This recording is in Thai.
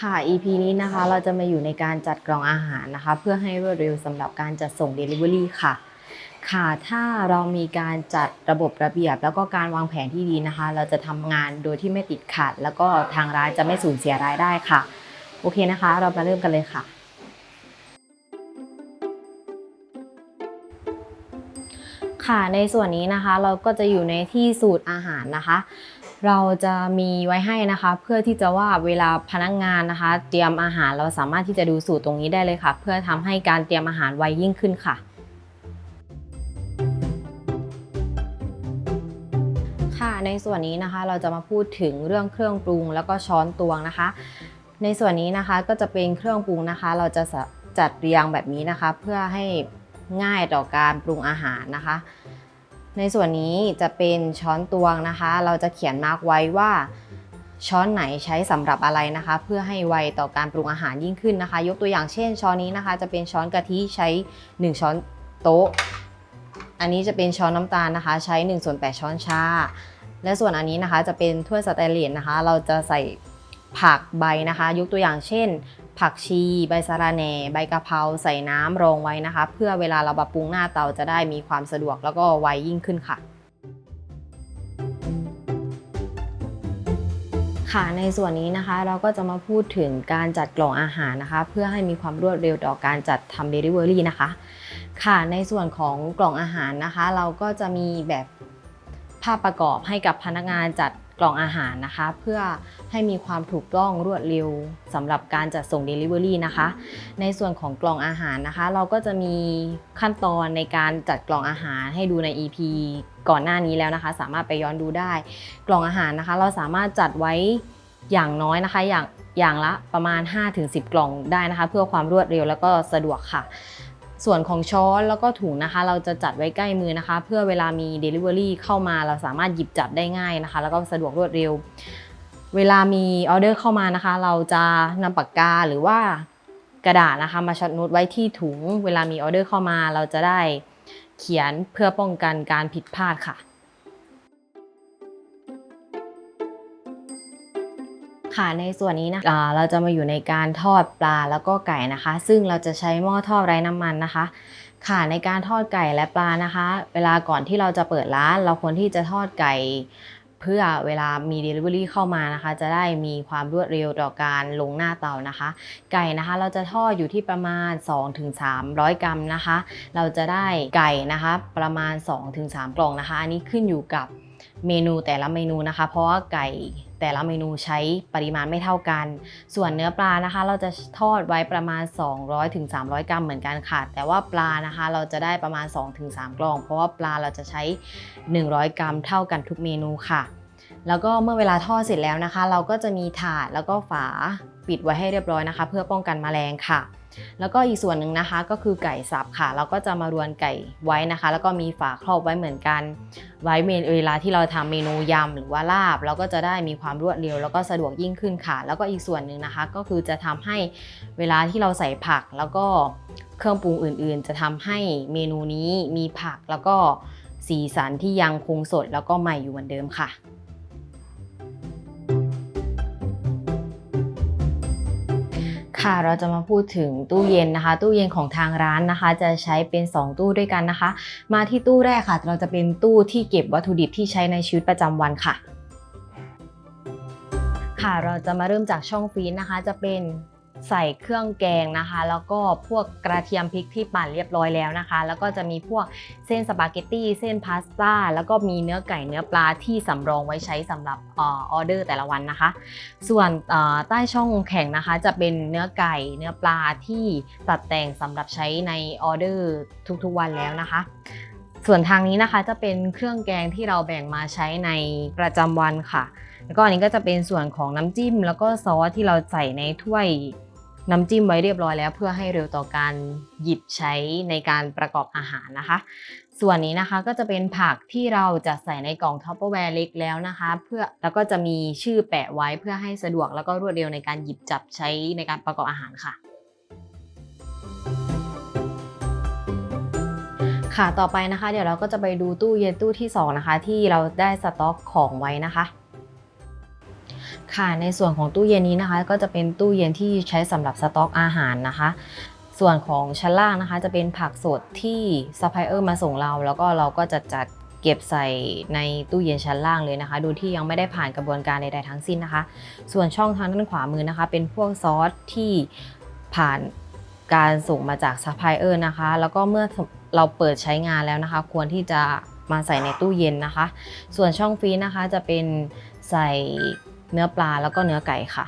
ค่ะ EP นี้นะคะเราจะมาอยู่ในการจัดกล่องอาหารนะคะ เพื่อให้รวดเร็วสำหรับการจัดส่ง Delivery ค่ะ ค่ะถ้าเรามีการจัดระบบระเบียบ แล้วก็การวางแผนที่ดีนะคะ เราจะทำงานโดยที่ไม่ติดขัด แล้วก็ทางร้านจะไม่สูญเสียรายได้ค่ะ โอเคนะคะ เรามาเริ่มกันเลยค่ะค่ะในส่วนนี้นะคะเราก็จะอยู่ในที่สูตรอาหารนะคะ เราจะมีไว้ให้นะคะ เพื่อที่จะว่าเวลาพนักงานนะคะ เตรียมอาหารเราสามารถที่จะดูสูตรตรงนี้ได้เลยค่ะ เพื่อทำให้การเตรียมอาหารไวยิ่งขึ้นค่ะค่ะในส่วนนี้นะคะเราจะมาพูดถึงเรื่องเครื่องปรุงแล้วก็ช้อนตวงนะคะ ในส่วนนี้นะคะก็จะเป็นเครื่องปรุงนะคะ เราจะจัดเรียงแบบนี้นะคะ เพื่อให้ง่ายต่อการปรุงอาหารนะคะ ในส่วนนี้จะเป็นช้อนตวงนะคะ เราจะเขียนมาร์กไว้ว่าช้อนไหนใช้สำหรับอะไรนะคะ เพื่อให้ไวต่อการปรุงอาหารยิ่งขึ้นนะคะ ยกตัวอย่างเช่น ช้อนนี้นะคะ จะเป็นช้อนกะทิใช้ 1 ช้อนโต๊ะ อันนี้จะเป็นช้อนน้ำตาลนะคะ ใช้1ส่วน8ช้อนชา และส่วนอันนี้นะคะจะเป็นถ้วยสแตนเลสนะคะ เราจะใส่ผักใบนะคะ ยกตัวอย่างเช่น ผักชี ใบสะระแหน่ ใบกะเพราใส่น้ำรองไว้นะคะ เพื่อเวลาเราปรับปรุงหน้าเตาจะได้มีความสะดวกแล้วก็ไวยิ่งขึ้นค่ะ ค่ะในส่วนนี้นะคะเราก็จะมาพูดถึงการจัดกล่องอาหารนะคะ เพื่อให้มีความรวดเร็วต่อการจัดทำ Delivery นะคะ ค่ะในส่วนของกล่องอาหารนะคะ เราก็จะมีแบบภาพประกอบให้กับพนักงานจัด กล่องอาหารนะคะ เพื่อให้มีความถูกต้องรวดเร็วสำหรับการจัดส่ง Delivery นะคะ ในส่วนของกล่องอาหารนะคะ เราก็จะมีขั้นตอนในการจัดกล่องอาหารให้ดูใน EP ก่อนหน้านี้แล้วนะคะ สามารถไปย้อนดูได้ กล่องอาหารนะคะ เราสามารถจัดไว้อย่างน้อยนะคะ อย่างอย่างละประมาณ 5-10 กล่องได้นะคะ เพื่อความรวดเร็วแล้วก็สะดวกค่ะ ส่วนของช้อนแล้วก็ถุงนะคะ เราจะจัดไว้ใกล้มือนะคะ เพื่อเวลามี Delivery เข้ามาเราสามารถหยิบจับได้ง่ายนะคะ แล้วก็สะดวกรวดเร็ว เวลามีออเดอร์เข้ามานะคะ เราจะนำปากกาหรือว่ากระดาษนะคะ มาช็อตโน้ตไว้ที่ถุง เวลามีออเดอร์เข้ามา เราจะได้เขียนเพื่อป้องกันการผิดพลาดค่ะ ค่ะในส่วนนี้นะะเราจะมาอยู่ในการทอดปลาแล้วก็ไก่นะคะ ซึ่งเราจะใช้หม้อทอดไร้น้ำมันนะคะ ค่ะในการทอดไก่และปลานะคะ เวลาก่อนที่เราจะเปิดร้าน เราควรที่จะทอดไก่ เพื่อเวลามี Delivery เข้ามานะคะ จะได้มีความรวดเร็วต่อการลงหน้าเตานะคะ ไก่นะคะเราจะทอดอยู่ที่ประมาณ 2-300 กรัมนะคะ เราจะได้ไก่นะคะประมาณ 2-3 กล่องนะคะ อันนี้ขึ้นอยู่กับ เมนูแต่ละเมนูนะคะ เพราะว่าไก่แต่ละเมนูใช้ปริมาณไม่เท่ากัน ส่วนเนื้อปลานะคะ เราจะทอดไว้ประมาณ 200-300กรัมเหมือนกันค่ะ แต่ว่าปลานะคะ เราจะได้ประมาณ 2-3 กล่อง เพราะว่าปลาเราจะใช้ 100 กรัมเท่ากันทุกเมนูค่ะ แล้วก็เมื่อเวลาทอดเสร็จแล้วนะคะ เราก็จะมีถาดแล้วก็ฝาปิดไว้ให้เรียบร้อยนะคะ เพื่อป้องกันแมลงค่ะ แล้วก็อีกส่วนหนึ่งนะคะก็คือไก่สับค่ะ เราก็จะมารวนไก่ไว้นะคะ แล้วก็มีฝาครอบไว้เหมือนกัน ไว้เวลาที่เราทำเมนูยำหรือว่าลาบ เราก็จะได้มีความรวดเร็ว แล้วก็สะดวกยิ่งขึ้นค่ะ แล้วก็อีกส่วนหนึ่งนะคะ ก็คือจะทำให้เวลาที่เราใส่ผักแล้วก็เครื่องปรุงอื่น ๆ จะทำให้เมนูนี้มีผักแล้วก็สีสันที่ยังคงสดแล้วก็ใหม่อยู่เหมือนเดิมค่ะ ค่ะเราจะมาพูดถึงตู้เย็นนะคะ ตู้เย็นของทางร้านนะคะ จะใช้เป็น 2 ตู้ด้วยกันนะคะ มาที่ตู้แรกค่ะ เราจะเป็นตู้ที่เก็บวัตถุดิบที่ใช้ในชีวิตประจำวันค่ะ ค่ะเราจะมาเริ่มจากช่องฟรีซนะคะ จะเป็น ใส่เครื่องแกงนะคะ แล้วก็พวกกระเทียมพริกที่ปั่นเรียบร้อยแล้วนะคะ แล้วก็จะมีพวกเส้นสปาเกตตี้เส้นพาสต้าแล้วก็มีเนื้อไก่เนื้อปลาที่สำรองไว้ใช้สำหรับออเดอร์แต่ละวันนะคะ ส่วนใต้ช่องแข็งนะคะ จะเป็นเนื้อไก่เนื้อปลาที่ตัดแต่งสำหรับใช้ในออเดอร์ทุกๆวันแล้วนะคะส่วนทางนี้นะคะจะเป็นเครื่องแกงที่เราแบ่งมาใช้ในประจำวันค่ะ แล้วก็อันนี้ก็จะเป็นส่วนของน้ำจิ้ม แล้วก็ซอสที่เราใส่ในถ้วย น้ำจิ้มไว้เรียบร้อยแล้ว เพื่อให้เร็วต่อการหยิบใช้ในการประกอบอาหารนะคะ ส่วนนี้นะคะก็จะเป็นผักที่เราจะใส่ในกล่องท็อปเปอร์แวร์เล็กแล้วนะคะ เพื่อแล้วก็จะมีชื่อแปะไว้เพื่อให้สะดวกแล้วก็รวดเร็วในการหยิบจับใช้ในการประกอบอาหารค่ะค่ะ ต่อไปนะคะ เดี๋ยวเราก็จะไปดูตู้เย็นตู้ที่ 2 นะคะ ที่เราได้สต็อกของไว้นะคะ ค่ะในส่วนของตู้เย็นนี้นะคะ ก็จะเป็นตู้เย็นที่ใช้สำหรับสต็อกอาหารนะคะ ส่วนของชั้นล่างนะคะ จะเป็นผักสดที่ซัพพลายเออร์มาส่งเรา แล้วก็เราก็จะจัดเก็บใส่ในตู้เย็นชั้นล่างเลยนะคะ โดยที่ยังไม่ได้ผ่านกระบวนการใดๆทั้งสิ้นนะคะ ส่วนช่องทางด้านขวามือนะคะ เป็นพวกซอสที่ผ่านการส่งมาจากซัพพลายเออร์นะคะ แล้วก็เมื่อเราเปิดใช้งานแล้วนะคะ ควรที่จะมาใส่ในตู้เย็นนะคะ ส่วนช่องฟรีนะคะจะเป็นใส่ เนื้อปลาแล้วก็เนื้อไก่ค่ะ